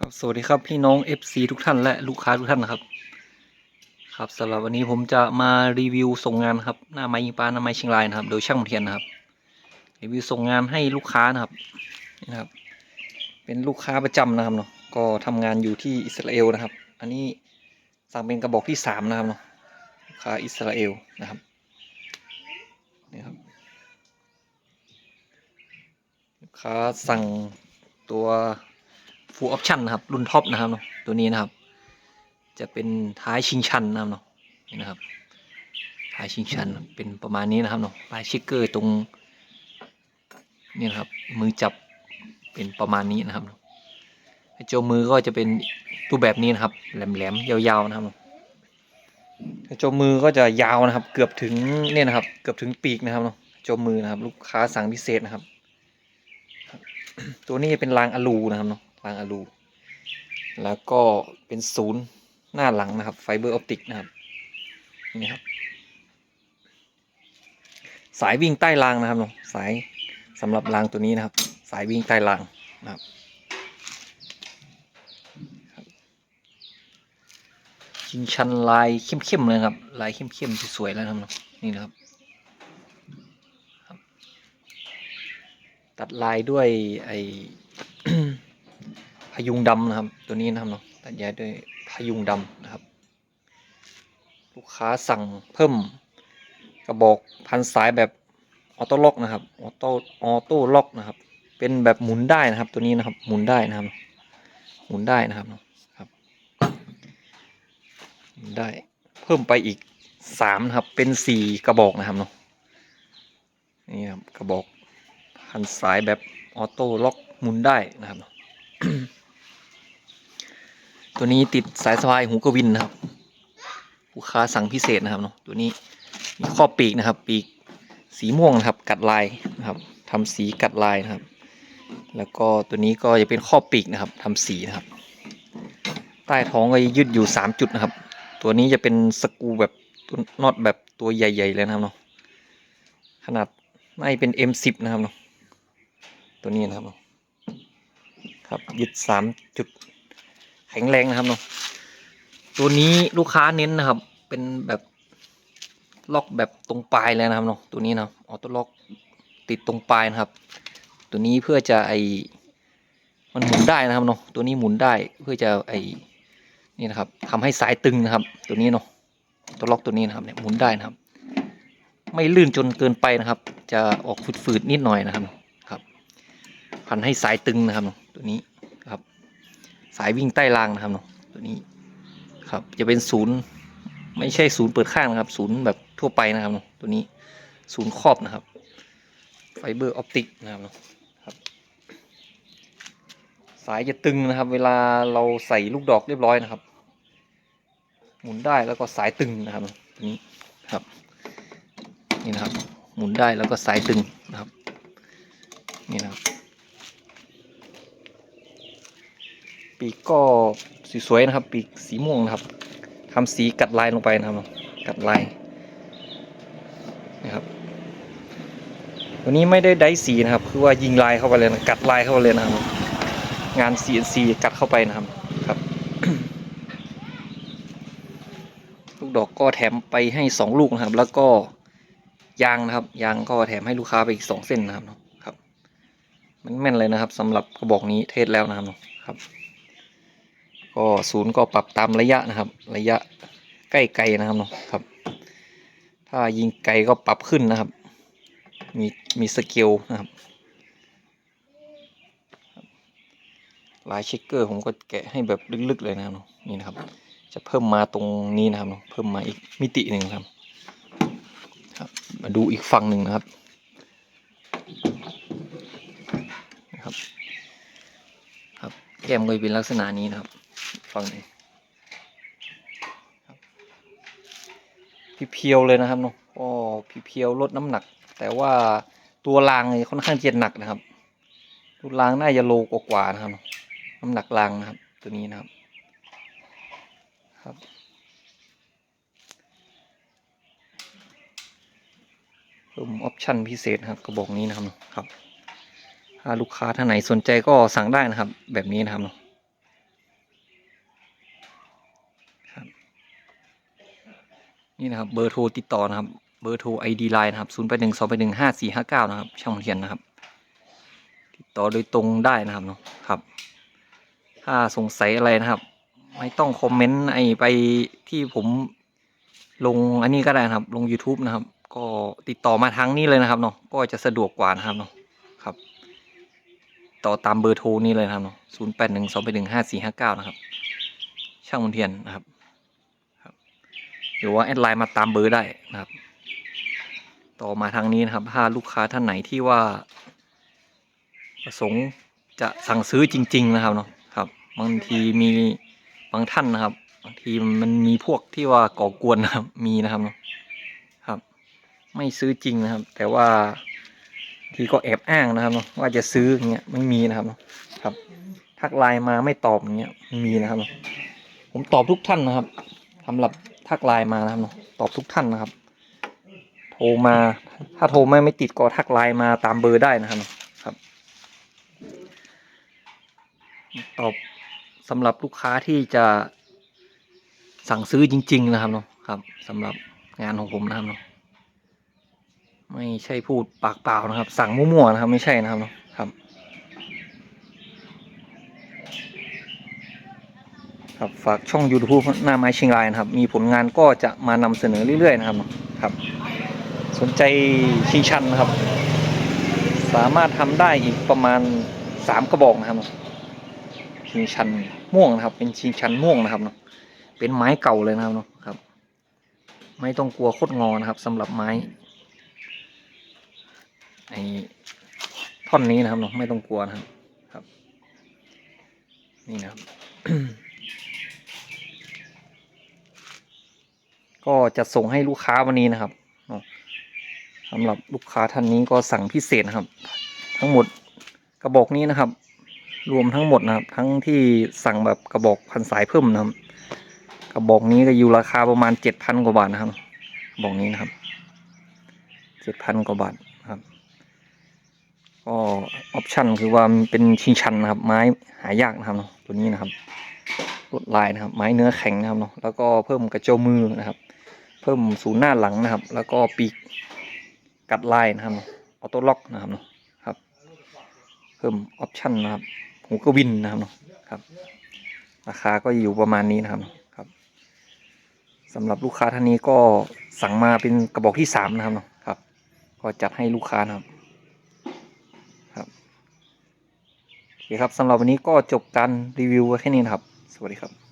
ครับสวัสดีครับพี่น้อง FC ทุกท่านและลูกค้าทุกท่านนะครับ ครับสำหรับวันนี้ผมจะมารีวิวส่งงานครับหน้าไม้ยิงปลาหน้าไม้เชียงรายนะครับ โดยช่างมเทียนนะครับ รีวิวส่งงานให้ลูกค้านะครับนี่นะครับ เป็นลูกค้าประจำนะครับเนาะก็ทำงานอยู่ที่อิสราเอลนะครับ อันนี้สั่งเป็นกระบอกที่สามนะครับเนาะลูกค้าอิสราเอลนะครับนี่ครับลูกค้าสั่งตัว full option นะครับ รุ่นท็อปนะครับเนาะตัวนี้นะครับ จะเป็นท้ายชิงชันนะครับเนาะนี่นะครับ ท้ายชิงชันเป็นประมาณนี้นะครับเนาะลายชิกเกอร์ตรงนี่นะครับ มือจับเป็นประมาณนี้นะครับเนาะโจมือก็จะเป็นรูปแบบนี้นะครับ แหลมๆยาวๆนะครับเนาะโจมือก็จะยาวนะครับ เกือบถึงเนี่ยนะครับ เกือบถึงปีกนะครับเนาะโจมือนะครับ ลูกค้าสั่งพิเศษนะครับ ตัวนี้เป็นรางอะลูนะครับเนาะางอะลูแล้วก็เป็นศูนย์หน้าหลังนะครับไฟเบอร์ออปติกนะครับนี่ครับ สายวิ่งใต้รางนะครับเนาะสายสำหรับรางตัวนี้นะครับ สายวิ่งใต้รางนะครับชิงชันลายเข้มๆเลยครับ ลายเข้มๆสวยๆแล้วนะครับนี่นะครับ ตัดลายด้วยไอ พยุงดำนะครับ ตัวนี้นะครับเนาะตัดแย้ด้วยพยุงดำนะครับ ลูกค้าสั่งเพิ่มกระบอกพันสายแบบออโต้ล็อกนะครับออโต้ออโต้ล็อกนะครับ เป็นแบบหมุนได้นะครับ ตัวนี้นะครับ หมุนได้นะครับ หมุนได้นะครับครับหมุนได้เพิ่มไปอีกสามนะครับ เป็นสี่กระบอกนะครับเนาะนี่ครับกระบอกพันสายแบบออโต้ล็อกหมุนได้นะครับ ตัวนี้ติดสายสะพายหูกระวินนะครับลูกค้าสั่งพิเศษนะครับเนาะตัวนี้มีข้อปีกนะครับ ปีกสีม่วงนะครับกัดลายนะครับทำสีกัดลายนะครับ แล้วก็ตัวนี้ก็จะเป็นข้อปีกนะครับทำสีนะครับ ใต้ท้องก็ยืดอยู่สามจุดนะครับ ตัวนี้จะเป็นสกูแบบน็อตแบบตัวใหญ่ ๆ เลยนะครับเนาะขนาดน่าจะเป็น M10 นะครับเนาะตัวนี้นะครับเนาะครับยึดสามจุด แข็งแรงนะครับเนาะตัวนี้ลูกค้าเน้นนะครับ เป็นแบบล็อกแบบตรงปลายเลยนะครับเนาะตัวนี้นะออโต้ล็อกติดตรงปลายนะครับ ตัวนี้เพื่อจะไอมันหมุนได้นะครับเนาะตัวนี้หมุนได้เพื่อจะไอนี่นะครับทำให้สายตึงนะครับ ตัวนี้เนาะตัวล็อกตัวนี้นะครับเนี่ยหมุนได้นะครับ ไม่ลื่นจนเกินไปนะครับ จะออกฝืดๆนิดหน่อยนะครับครับพันให้สายตึงนะครับเนาะตัวนี้ สายวิ่งใต้รางนะครับเนาะตัวนี้ครับจะเป็นศูนย์ไม่ใช่ศูนย์เปิดข้างนะครับ ศูนย์แบบทั่วไปนะครับเนาะตัวนี้ศูนย์ครอบนะครับไฟเบอร์ออปติกนะครับเนาะครับสายจะตึงนะครับ เวลาเราใส่ลูกดอกเรียบร้อยนะครับ หมุนได้แล้วก็สายตึงนะครับตัวนี้ครับ นี่นะครับ หมุนได้แล้วก็สายตึงนะครับ นี่นะครับ ปีกก็สวยๆนะครับ ปีกสีม่วงนะครับทำสีกัดลายลงไปนะครับ กัดลายนะครับ ตัวนี้ไม่ได้ได้สีนะครับ คือว่ายิงลายเข้าไปเลยนะกัดลายเข้าไปเลยนะครับ งาน CNC กัดเข้าไปนะครับครับลูกดอกก็แถมไปให้สองลูกนะครับ แล้วก็ยางนะครับ ยางก็แถมให้ลูกค้าไปอีกสองเส้นนะครับครับ มันแม่นเลยนะครับสำหรับกระบอกนี้เทสแล้วนะครับเนาะครับ ก็ศูนย์ก็ปรับตามระยะนะครับ ระยะใกล้ไกลนะครับเนาะครับ ถ้ายิงไกลก็ปรับขึ้นนะครับ มีมีสเกลนะครับลายเช็คเกอร์ผมก็แกะให้แบบลึกๆเลยนะครับน,นี่นะครับ จะเพิ่มมาตรงนี้นะครับเนาะเพิ่มมาอีกมิติหนึ่งครับครับ มาดูอีกฝั่งหนึ่งนะครับนะครับ ครับแก้มก็จะเป็นลักษณะนี้นะครับ ฝั่งนี้พี่เพียวเลยนะครับเนาะก็พี่เพียวลดน้ำหนัก แต่ว่าตัวรางค่อนข้างจะหนักนะครับตัวรางน่าจะโลกว่านะครับ น้ำหนักรางนะครับ ตัวนี้นะครับ ครับเพิ่มออปชั่นพิเศษครับกระบอกนี้นะครับครับถ้าลูกค้าท่านไหนสนใจก็สั่งได้นะครับ แบบนี้นะครับ นี่นะครับเบอร์โทรติดต่อนะครับเบอร์โทร ID Line นะครับ0 8 1 2 8 1 5 4 5 9 นะครับ ช่างเทียนนะครับ ติดต่อโดยตรงได้นะครับเนาะครับ ถ้าสงสัยอะไรนะครับ ไม่ต้องคอมเมนต์ไอไปที่ผมลงอันนี้ก็ได้นะครับ ลง YouTube นะครับ ก็ติดต่อมาทางนี้เลยนะครับเนาะก็จะสะดวกกว่านะครับเนาะครับ ต่อตามเบอร์โทรนี้เลยนะครับเนาะ0 8 1 2 8 1 5 4 5 9นะครับ ช่างมนเทียนนะครับ หรือว่าแอดไลน์มาตามเบอร์ได้นะครับ ต่อมาทางนี้นะครับ ถ้าลูกค้าท่านไหนที่ว่า ประสงค์จะสั่งซื้อจริง ๆ นะครับเนาะครับ บางทีมีบางท่านนะครับบางทีมันมีพวกที่ว่าก่อกวนนะครับมีนะครับเนาะครับ ไม่ซื้อจริงนะครับ แต่ว่าทีก็แอบอ้างนะครับเนาะว่าจะซื้ออย่างเงี้ยไม่มีนะครับเนาะครับ ทักไลน์มาไม่ตอบอย่างเงี้ยม่มีนะครับเนาะผมตอบทุกท่านนะครับสำหรับ ทักไลน์มานะครับเนาะตอบทุกท่านนะครับ โทรมา ถ้าโทรไม่ไม่ติดก็ทักไลน์มาตามเบอร์ได้นะครับเนาะครับ ตอบสำหรับลูกค้าที่จะสั่งซื้อจริง ๆ นะครับเนาะครับสำหรับงานของผมนะครับเนาะไม่ใช่พูดปากเปล่านะครับ สั่งมั่วๆนะครับ ไม่ใช่นะครับเนาะครับ ครับฝากช่อง YouTube หน้าไม้เชียงรายนะครับ มีผลงานก็จะมานำเสนอเรื่อยๆนะครับครับ สนใจชิงชันนะครับ สามารถทำได้อีกประมาณสามกระบอกนะครับชิงชันม่วงนะครับ เป็นชิงชันม่วงนะครับเนาะเป็นไม้เก่าเลยนะครับเนาะครับ ไม่ต้องกลัวโคดงอนะครับสำหรับไม้ไอ้ท่อนนี้นะครับเนาะไม่ต้องกลัวนะครับครับ นี่นะครับ ก็จะส่งให้ลูกค้าวันนี้นะครับเนาะสำหรับลูกค้าท่านนี้ก็สั่งพิเศษนะครับ ทั้งหมดกระบอกนี้นะครับ รวมทั้งหมดนะครับ ทั้งที่สั่งแบบกระบอกพันสายเพิ่มนะครับ กระบอกนี้ก็อยู่ราคาประมาณเจ็ดพันกว่าบาทนะครับกระบอกนี้นะครับเจ็ดพันกว่าบาทนะครับก็ออปชันคือว่ามันเป็นชิงชันนะครับ ไม้หายากนะครับเนาะตัวนี้นะครับลวดลายนะครับ ไม้เนื้อแข็งนะครับเนาะแล้วก็เพิ่มกระโจมมือนะครับ เพิ่มศูนย์หน้าหลังนะครับ แล้วก็ปีกกัดลายนะครับออโต้ล็อกนะครับเนาะครับ เพิ่มออปชั่นนะครับหูกระวินนะครับเนาะครับ ราคาก็อยู่ประมาณนี้นะครับครับสำหรับลูกค้าท่านนี้ก็สั่งมาเป็นกระบอกที่สามนะครับเนาะครับ ก็จัดให้ลูกค้านะครับครับโอเคครับสำหรับวันนี้ก็จบการรีวิวแค่นี้นะครับ สวัสดีครับ